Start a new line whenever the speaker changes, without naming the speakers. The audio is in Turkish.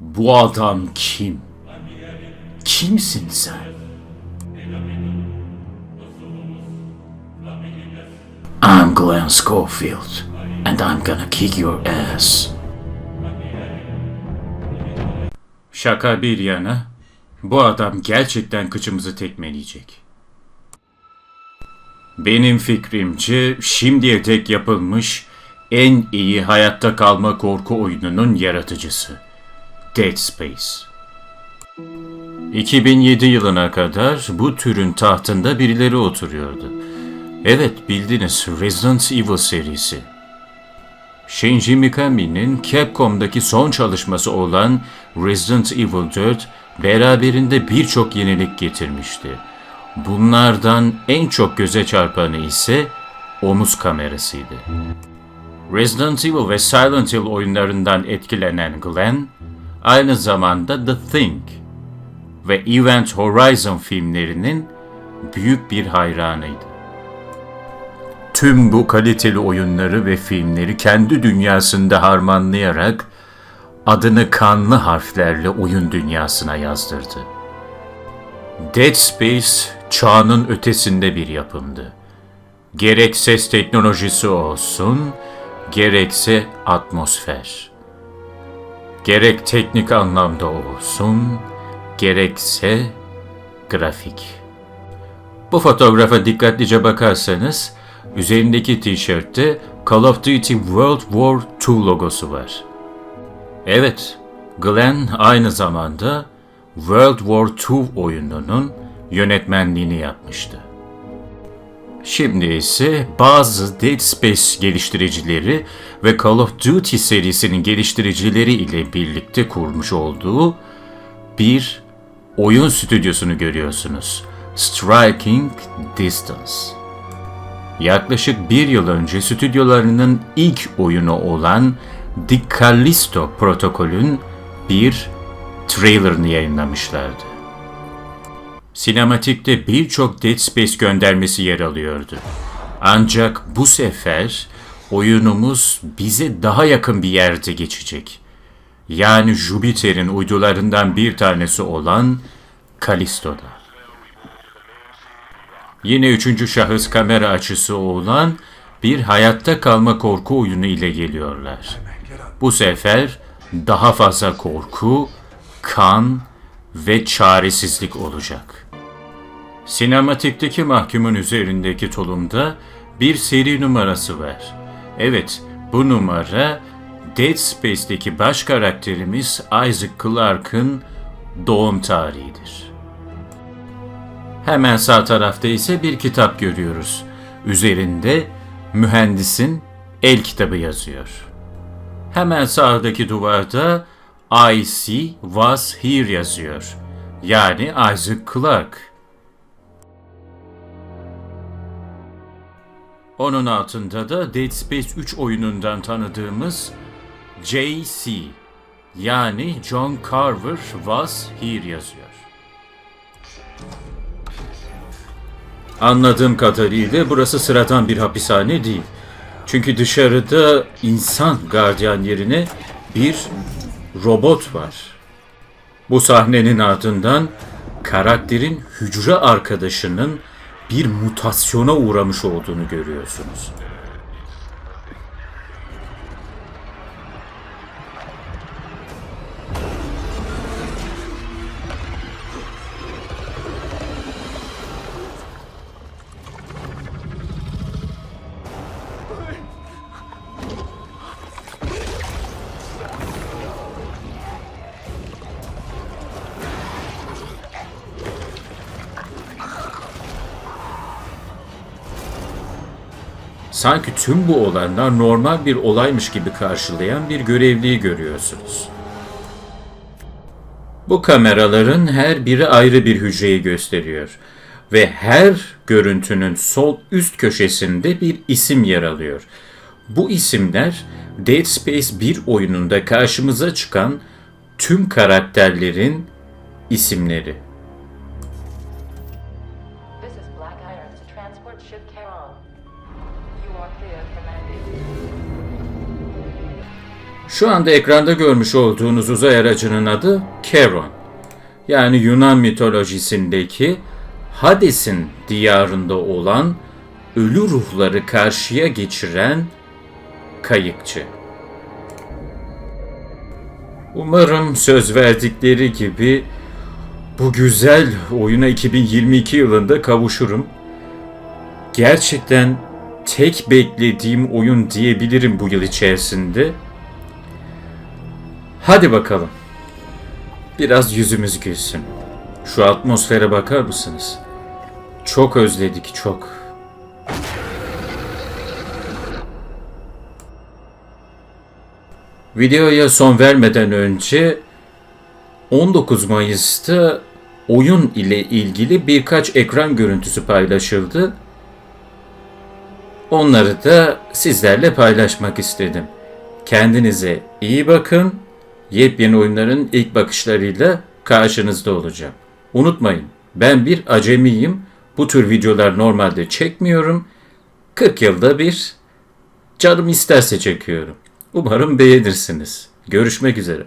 Bu adam kim? Kimsin sen? I'm Glenn Schofield, and I'm gonna kick your ass. Şaka bir yana, bu adam gerçekten kıçımızı tekmeleyecek. Benim fikrimce şimdiye dek yapılmış en iyi hayatta kalma korku oyununun yaratıcısı. Dead Space. 2007 yılına kadar bu türün tahtında birileri oturuyordu. Evet bildiniz Resident Evil serisi. Shinji Mikami'nin Capcom'daki son çalışması olan Resident Evil 4 beraberinde birçok yenilik getirmişti. Bunlardan en çok göze çarpanı ise omuz kamerasıydı. Resident Evil ve Silent Hill oyunlarından etkilenen Glenn, aynı zamanda The Thing ve Event Horizon filmlerinin büyük bir hayranıydı. Tüm bu kaliteli oyunları ve filmleri kendi dünyasında harmanlayarak adını kanlı harflerle oyun dünyasına yazdırdı. Dead Space çağının ötesinde bir yapımdı. Gerek ses teknolojisi olsun, gerekse atmosfer. Gerek teknik anlamda olsun, gerekse grafik. Bu fotoğrafa dikkatlice bakarsanız, üzerindeki tişörtte Call of Duty World War II logosu var. Evet, Glenn aynı zamanda World War II oyununun yönetmenliğini yapmıştı. Şimdi ise bazı Dead Space geliştiricileri ve Call of Duty serisinin geliştiricileri ile birlikte kurmuş olduğu bir oyun stüdyosunu görüyorsunuz. Striking Distance. Yaklaşık bir yıl önce stüdyolarının ilk oyunu olan The Callisto protokolün bir trailerını yayınlamışlardı. Sinematikte birçok Dead Space göndermesi yer alıyordu. Ancak bu sefer oyunumuz bize daha yakın bir yerde geçecek. Yani Jupiter'in uydularından bir tanesi olan Callisto'da. Yine üçüncü şahıs kamera açısı olan bir hayatta kalma korku oyunu ile geliyorlar. Bu sefer daha fazla korku, kan ve çaresizlik olacak. Sinematikteki mahkumun üzerindeki tulumda bir seri numarası var. Evet, bu numara Dead Space'deki baş karakterimiz Isaac Clarke'ın doğum tarihidir. Hemen sağ tarafta ise bir kitap görüyoruz. Üzerinde mühendisin el kitabı yazıyor. Hemen sağdaki duvarda I see was here yazıyor. Yani Isaac Clarke. Onun altında da Dead Space 3 oyunundan tanıdığımız JC yani John Carver was here yazıyor. Anladığım kadarıyla burası sıradan bir hapishane değil. Çünkü dışarıda insan gardiyan yerine bir robot var. Bu sahnenin ardından karakterin hücre arkadaşının bir mutasyona uğramış olduğunu görüyorsunuz. Sanki tüm bu olaylar normal bir olaymış gibi karşılayan bir görevliyi görüyorsunuz. Bu kameraların her biri ayrı bir hücreyi gösteriyor ve her görüntünün sol üst köşesinde bir isim yer alıyor. Bu isimler Dead Space 1 oyununda karşımıza çıkan tüm karakterlerin isimleri. Şu anda ekranda görmüş olduğunuz uzay aracının adı Keron. Yani Yunan mitolojisindeki Hades'in diyarında olan ölü ruhları karşıya geçiren kayıkçı. Umarım söz verdikleri gibi bu güzel oyuna 2022 yılında kavuşurum. Gerçekten tek beklediğim oyun diyebilirim bu yıl içerisinde. Hadi bakalım. Biraz yüzümüz gülsün. Şu atmosfere bakar mısınız? Çok özledik, çok. Videoya son vermeden önce 19 Mayıs'ta oyun ile ilgili birkaç ekran görüntüsü paylaşıldı. Onları da sizlerle paylaşmak istedim. Kendinize iyi bakın. Yepyeni oyunların ilk bakışlarıyla karşınızda olacağım. Unutmayın, ben bir acemiyim. Bu tür videolar normalde çekmiyorum. 40 yılda bir canım isterse çekiyorum. Umarım beğenirsiniz. Görüşmek üzere.